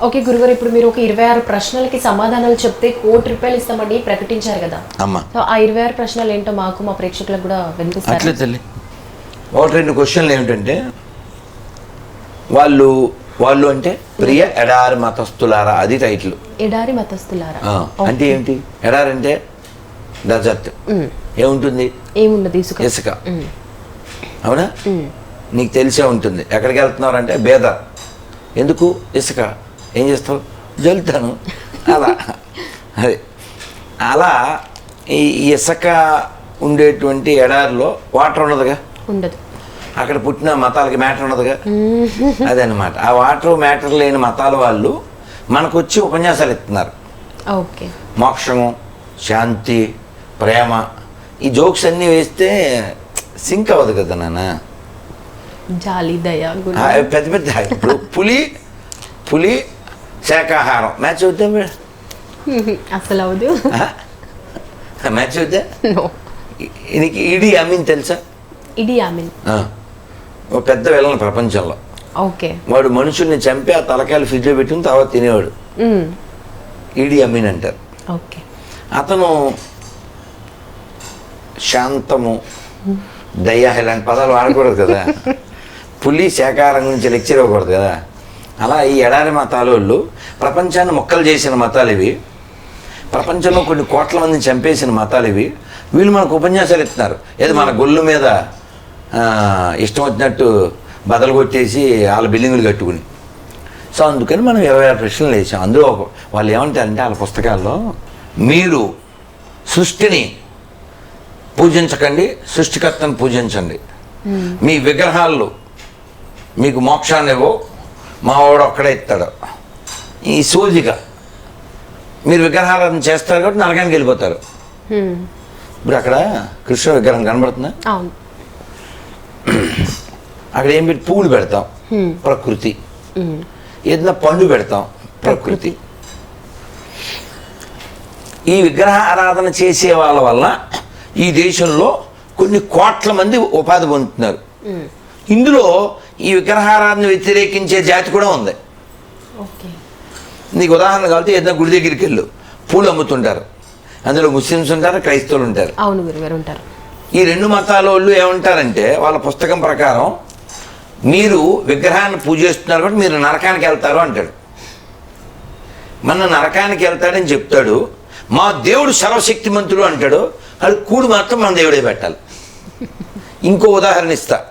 Okay గురుగారు ఇప్పుడు మీరు ఒక ఇరవై ఆరు ప్రశ్నలకి సమాధానాలు చెప్తే కోటి రూపాయలు ఇస్తామని ప్రకటించారు కదా. అమ్మ. సో ఆ ఇరవై ఆరు ప్రశ్నలు ఏంటో మాకు మా ప్రేక్షకులకు కూడా వినిపిస్తారు? అట్లే తల్లి. ఒకటి రెండు క్వశ్చన్లు ఏమిటంటే వాళ్ళు వాళ్ళు అంటే ప్రియ ఎడారి మతస్థులారా అది టైటిల్ ఎడారి మతస్థులారా? ఆ, అంటే ఏంటి ఎడారి అంటే డెజర్ట్. ఏముంటుంది? ఏముండదు ఇసుక. ఇసుక. అవునా? నీకు తెలిసే ఉంటుంది. ఎక్కడికి వెళ్తున్నారు అంటే బేదర్. ఎందుకు? ఇసుక. ఏం చేస్తావు? జల్లుతాను. అలా. అదే. అలా ఈ ఇసుక ఉండేటువంటి ఎడారిలో వాటర్ ఉండదుగా? ఉండదు. అక్కడ పుట్టిన మతాలకి మ్యాటర్ ఉండదుగా? అదనమాట ఆ వాటర్ మ్యాటర్ లేని మతాల వాళ్ళు మనకు వచ్చి ఉపన్యాసాలు ఇస్తున్నారు. ఓకే. మోక్షము శాంతి ప్రేమ. ఈ జోక్స్ అన్నీ వేస్తే సింక్ అవ్వదు కదా నాన్న? జాలి దయ పెద్ద పెద్ద. ఇప్పుడు పులి పులి శాకాహారం మ్యాచ్ అవుతా అసలు అవదు. మ్యాచ్ నో నీకు ఇడి అమీన్ తెలుసా? ఇది ఆమెన్ ఆ. ఓ పెద్ద వెళ్ళను ప్రపంచంలో. ఓకే. వాడు మనుషుల్ని చంపి ఆ తలకాయలు ఫ్రిడ్జ్లో పెట్టుకుని తర్వాత తినేవాడు. ఈడి అమీన్ అంటారు. ఓకే. అతను శాంతము దయ ఇలాంటి పదాలు వాడకూడదు కదా. పులి శాకాహారం గురించి లెక్చర్ ఇవ్వకూడదు కదా. అలా ఈ ఎడారి మతాల వాళ్ళు ప్రపంచాన్ని మొక్కలు చేసిన మతాలు ఇవి. ప్రపంచంలో కొన్ని కోట్ల మందిని చంపేసిన మతాలు ఇవి. వీళ్ళు మనకు ఉపన్యాసాలు ఇస్తున్నారు. ఏదో మన గొల్లు మీద ఇష్టం వచ్చినట్టు బదలు కొట్టేసి వాళ్ళ బిల్డింగులు కట్టుకుని. సో అందుకని మనం ఇరవై ఆరు ప్రశ్నలు వేసాం. అందులో ఒక వాళ్ళు ఏమంటారంటే వాళ్ళ పుస్తకాల్లో మీరు సృష్టిని పూజించకండి సృష్టికర్తను పూజించండి. మీ విగ్రహాలు మీకు మోక్షాన్ని ఇవ్వవు మా వాడు ఒక్కడే ఇస్తాడు. ఈ సూజిగా మీరు విగ్రహాలను చేస్తారు కాబట్టి నరకానికి వెళ్ళిపోతారు. ఇప్పుడు అక్కడ కృష్ణ విగ్రహం కనబడుతుందా? అక్కడ ఏం పెట్టి పువ్వులు పెడతాం. ప్రకృతి. ఏదైనా పండు పెడతాం? ప్రకృతి. ఈ విగ్రహ ఆరాధన చేసే వాళ్ళ వల్ల ఈ దేశంలో కొన్ని కోట్ల మంది ఉపాధి పొందుతున్నారు. ఇందులో ఈ విగ్రహారాధన వ్యతిరేకించే జాతి కూడా ఉంది. ఓకే. నీకు ఉదాహరణ కాబట్టి ఏదైనా గుడి దగ్గరికి వెళ్ళు. పూలు అమ్ముతుంటారు. అందులో ముస్లిమ్స్ ఉంటారు క్రైస్తవులు ఉంటారు. అవును గురుగారు ఉంటారు. ఈ రెండు మతాల వాళ్ళు ఏమంటారంటే వాళ్ళ పుస్తకం ప్రకారం మీరు విగ్రహాన్ని పూజిస్తున్నారు కాబట్టి మీరు నరకానికి వెళ్తారు అంటాడు. మన నరకానికి వెళ్తాడని చెప్తాడు. మా దేవుడు సర్వశక్తిమంతుడు అంటాడు. అది కూడు మాత్రం మన దేవుడే పెట్టాలి. ఇంకో ఉదాహరణ ఇస్తా.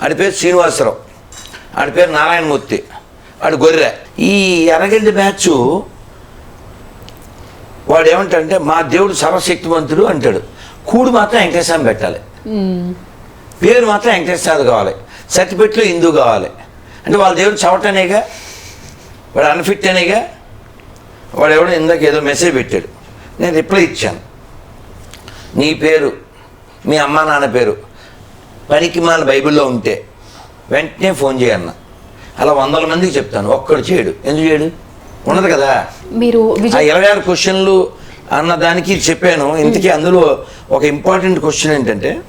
ఆడి పేరు శ్రీనివాసరావు. ఆడి పేరు నారాయణమూర్తి. ఆడు గొర్రె. ఈ ఎర్రగడ్డి బ్యాచ్ వాడు ఏమంటాడంటే మా దేవుడు సర్వశక్తివంతుడు అంటాడు. కూడు మాత్రం వెంకటేశ్వరం పెట్టాలి. పేరు మాత్రం వెంకటేశ్వర కావాలి. సర్టిఫికెట్లో హిందూ కావాలి. అంటే వాళ్ళ దేవుడు చవటనేగా వాడు అన్ఫిట్ అనేగా వాడు ఎవడో ఇందాక ఏదో మెసేజ్ పెట్టాడు. నేను రిప్లై ఇచ్చాను. నీ పేరు మీ అమ్మా నాన్న పేరు పనికి మాల బైబిల్లో ఉంటే వెంటనే ఫోన్ చేయన్న. అలా వందల మందికి చెప్తాను. ఒక్కడు చేయడు. ఎందుకు చేయడు? ఉండదు కదా. మీరు ఆ ఇరవై ఆరు క్వశ్చన్లు అన్న దానికి చెప్పాను. ఇంతకీ అందులో ఒక ఇంపార్టెంట్ క్వశ్చన్ ఏంటంటే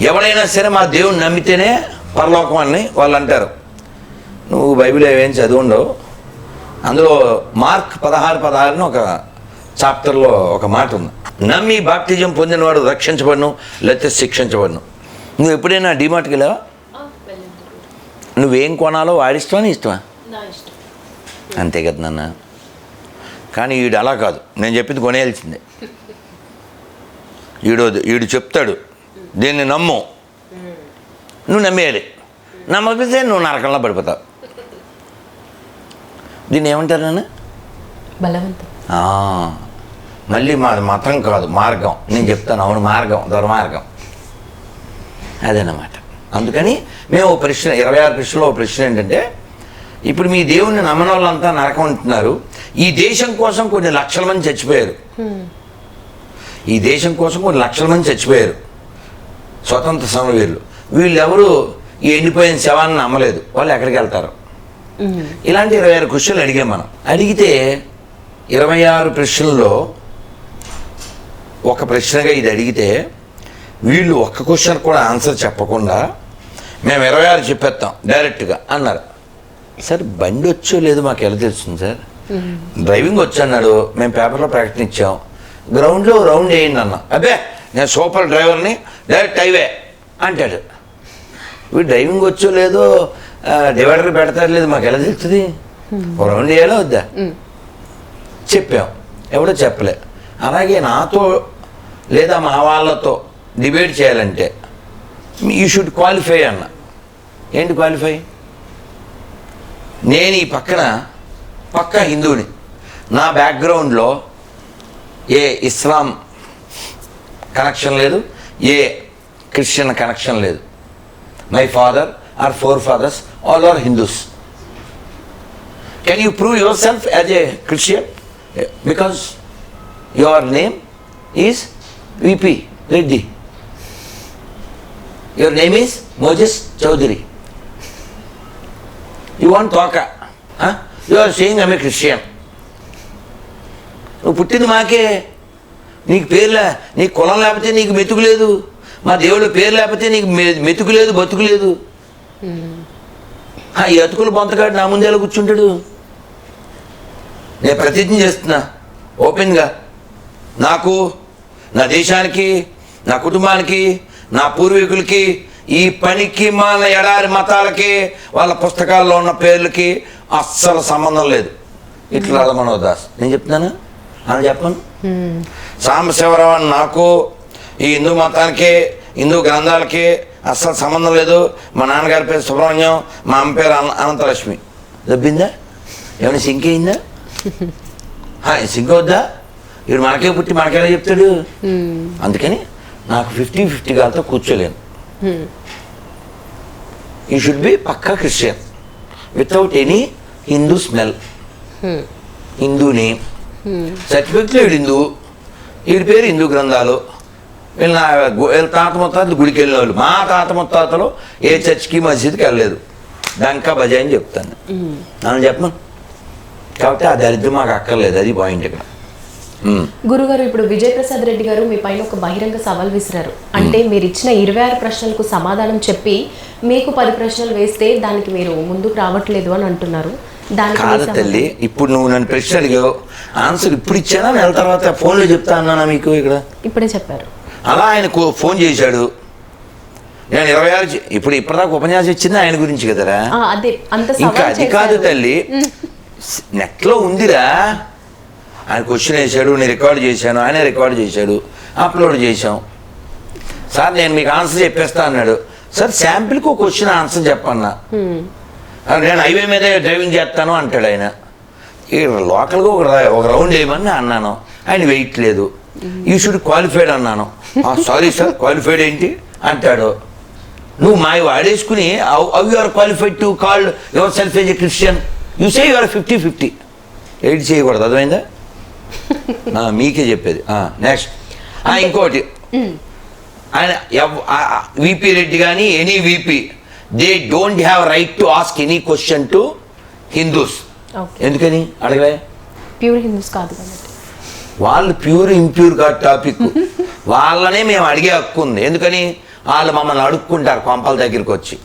ఎవడైనా సరే మా దేవుని నమ్మితేనే పరలోకం అని వాళ్ళు అంటారు. నువ్వు బైబిల్ ఏమేం చదువుండవు. అందులో మార్క్ పదహారు పదహారుని ఒక చాప్టర్లో ఒక మాట ఉంది. నమ్మి బాప్తిజం పొందినవాడు రక్షించబడను లేకపోతే శిక్షించబడను. నువ్వు ఎప్పుడైనా డిమార్ట్కి వెళ్ళావా? నువ్వేం కొనాలో వాడిష్టమా నీ ఇష్టమా? అంతే కదా నాన్న. కానీ ఈడు అలా కాదు. నేను చెప్పింది కొనేయాల్సిందే. ఈడు ఈడు చెప్తాడు. దీన్ని నమ్ము. నువ్వు నమ్మేయాలి. నమ్మకపోతే నువ్వు నరకంలో పడిపోతావు. దీన్ని ఏమంటారు నాన్న? బలవంతం. మళ్ళీ మాది మతం కాదు మార్గం. నేను చెప్తాను అవును మార్గం దుర్మార్గం. అదనమాట అందుకని మేము ఓ ప్రశ్న ఇరవై ఆరు ప్రశ్నలో ఒక ప్రశ్న ఏంటంటే ఇప్పుడు మీ దేవుణ్ణి నమ్మని వాళ్ళంతా నరకం అంటున్నారు. ఈ దేశం కోసం కొన్ని లక్షల మంది చచ్చిపోయారు. ఈ దేశం కోసం కొన్ని లక్షల మంది చచ్చిపోయారు. స్వతంత్ర సమరవీరులు. వీళ్ళెవరు ఈ ఎండిపోయిన శవాన్ని నమ్మలేదు. వాళ్ళు ఎక్కడికి వెళ్తారు. ఇలాంటి ఇరవై ఆరు క్వశ్చన్లు అడిగాం మనం. అడిగితే ఇరవై ఆరు ప్రశ్నల్లో ఒక ప్రశ్నగా ఇది అడిగితే వీళ్ళు ఒక్క క్వశ్చన్ కూడా ఆన్సర్ చెప్పకుండా మేము ఇరవై ఆరు చెప్పేస్తాం డైరెక్ట్గా అన్నారు. సార్ బండి వచ్చో లేదో మాకు ఎలా తెలుస్తుంది సార్? డ్రైవింగ్ వచ్చి అన్నాడు మేము పేపర్లో ప్రకటన ఇచ్చాం. గ్రౌండ్లో రౌండ్ వేయండి అన్న. అబ్బే నేను సూపర్ డ్రైవర్ని డైరెక్ట్ హైవే అంటాడు. వీడు డ్రైవింగ్ వచ్చో లేదో డివైడర్ పెడతారు లేదు మాకు ఎలా తెలుస్తుంది? రౌండ్ వేయాలో వద్దా? చెప్పాం. ఎవడో చెప్పలే. అలాగే నాతో లేదా మా వాళ్ళతో డిబేట్ చేయాలంటే. యూ షుడ్ క్వాలిఫై అన్న. ఏంటి క్వాలిఫై నేను ఈ పక్కన పక్క హిందువుని. నా బ్యాక్గ్రౌండ్లో ఏ ఇస్లాం కనెక్షన్ లేదు ఏ క్రిస్టియన్ కనెక్షన్ లేదు. My father or forefathers all are Hindus can you prove yourself as a Christian because your name is VP Reddy your name is Moses Chowdary you want తోక you are saying I'm a Christian నువ్వు పుట్టింది మాకే. నీకు పేర్లే నీకు కులం లేకపోతే నీకు మెతుకు లేదు. మా దేవుడు పేరు లేకపోతే నీకు మెతుకు లేదు బతుకు లేదు. ఈ అతుకులు బొంతగాడు నా ముందే ఎలా కూర్చుంటాడు? నేను ప్రతిజ్ఞ చేస్తున్నా. ఓపెన్గా నాకు నా దేశానికి నా కుటుంబానికి నా పూర్వీకులకి ఈ పనికి మన ఎడారి మతాలకి వాళ్ళ పుస్తకాల్లో ఉన్న పేర్లకి అస్సలు సంబంధం లేదు. ఇట్లా మనోదాస్. నేను చెప్తున్నాను? అని చెప్పను? సాంబశివరావు అని నాకు ఈ హిందూ మతానికి హిందూ గ్రంథాలకి అస్సలు సంబంధం లేదు. మా నాన్నగారి పేరు సుబ్రహ్మణ్యం మా అమ్మ పేరు అన- అనంతలక్ష్మి. దబ్బిందా? ఏమైనా సింక్ అయిందా? సింక్ అవుద్దా? వీడు మనకే పుట్టి మనకెలా చెప్తాడు? అందుకని నాకు ఫిఫ్టీ ఫిఫ్టీ కాలతో కూర్చోలేను. He should be Pakka Christian without any Hindu smell Hindu name సర్టిఫికెట్లో వీడు హిందూ వీడి పేరు హిందూ గ్రంథాలు. వీళ్ళ నా వీళ్ళ తాత ముత్తాతలు గుడికి వెళ్ళిన వాళ్ళు మా తాత ముత్తాతలు ఏ చర్చికి మసీద్కి వెళ్ళలేదు. డంకా బజాయ్ అని చెప్తాను. నన్ను చెప్పను కాబట్టి ఆ దరిద్రం మాకు అక్కర్లేదు. అది పాయింట్ ఇక్కడ. గురుగారు ఇప్పుడు విజయ్ ప్రసాద్ రెడ్డి గారు మీ పైన ఒక బహిరంగ సవాల్ విసిరారు. అంటే మీరు ఇచ్చిన ఇరవై ఆరు ప్రశ్నలకు సమాధానం చెప్పి మీకు పది ప్రశ్నలు వేస్తే దానికి మీరు ముందుకు రావట్లేదు అని అంటున్నారు. కాదు? తల్లి ఇప్పుడు నువ్వు నన్ను ప్రశ్న అడిగావు. ఆన్సర్ ఇప్పుడు ఇచ్చానా? నెల తర్వాత ఫోన్లో చెప్తా అన్నానా మీకు ఇక్కడ? ఇప్పుడే చెప్పారు. అలా ఆయన ఫోన్ చేశాడు. నేను ఇరవై ఆరు ఇప్పుడు ఇప్పటిదాకా ఉపన్యాసం ఇచ్చింది ఆయన గురించి కదరా? ఆ, అదే అంత ఇంకా అది కాదు. తల్లి. నెట్లో ఉందిరా. ఆయన క్వశ్చన్ వేసాడు నేను రికార్డ్ చేశాను ఆయన రికార్డ్ చేశాడు అప్లోడ్ చేశాం. సార్ నేను మీకు ఆన్సర్ చెప్పేస్తా అన్నాడు. సార్ శాంపిల్కి ఒక క్వశ్చన్ ఆన్సర్ చెప్పన్నా. నేను హైవే మీదే డ్రైవింగ్ చేస్తాను అంటాడు ఆయన. లోకల్గా ఒక ఒక రౌండ్ వేయమని అన్నాను. ఆయన వెయిట్ లేదు. యూ షుడ్ క్వాలిఫైడ్ అన్నాను. సారీ సార్ క్వాలిఫైడ్ ఏంటి? అంటాడు. నువ్వు మా వాడేసుకుని how you are qualified to called yourself as a Christian you say your fifty fifty eight చేయకూడదు అర్థమైందా? మీకే చెప్పేది. నెక్స్ట్ ఇంకోటి. ఆయన విపి రెడ్డి కానీ any VP they don't have right to ask any question to Hindus ఎందుకని? అడగలే? ప్యూర్ హిందూస్ కాదు వాళ్ళు ప్యూర్ ఇంప్యూర్ కాదు టాపిక్ వాళ్ళనే మేము అడిగే హక్కు ఉంది. ఎందుకని? వాళ్ళు మమ్మల్ని అడుక్కుంటారు కొంపల దగ్గరికి వచ్చి.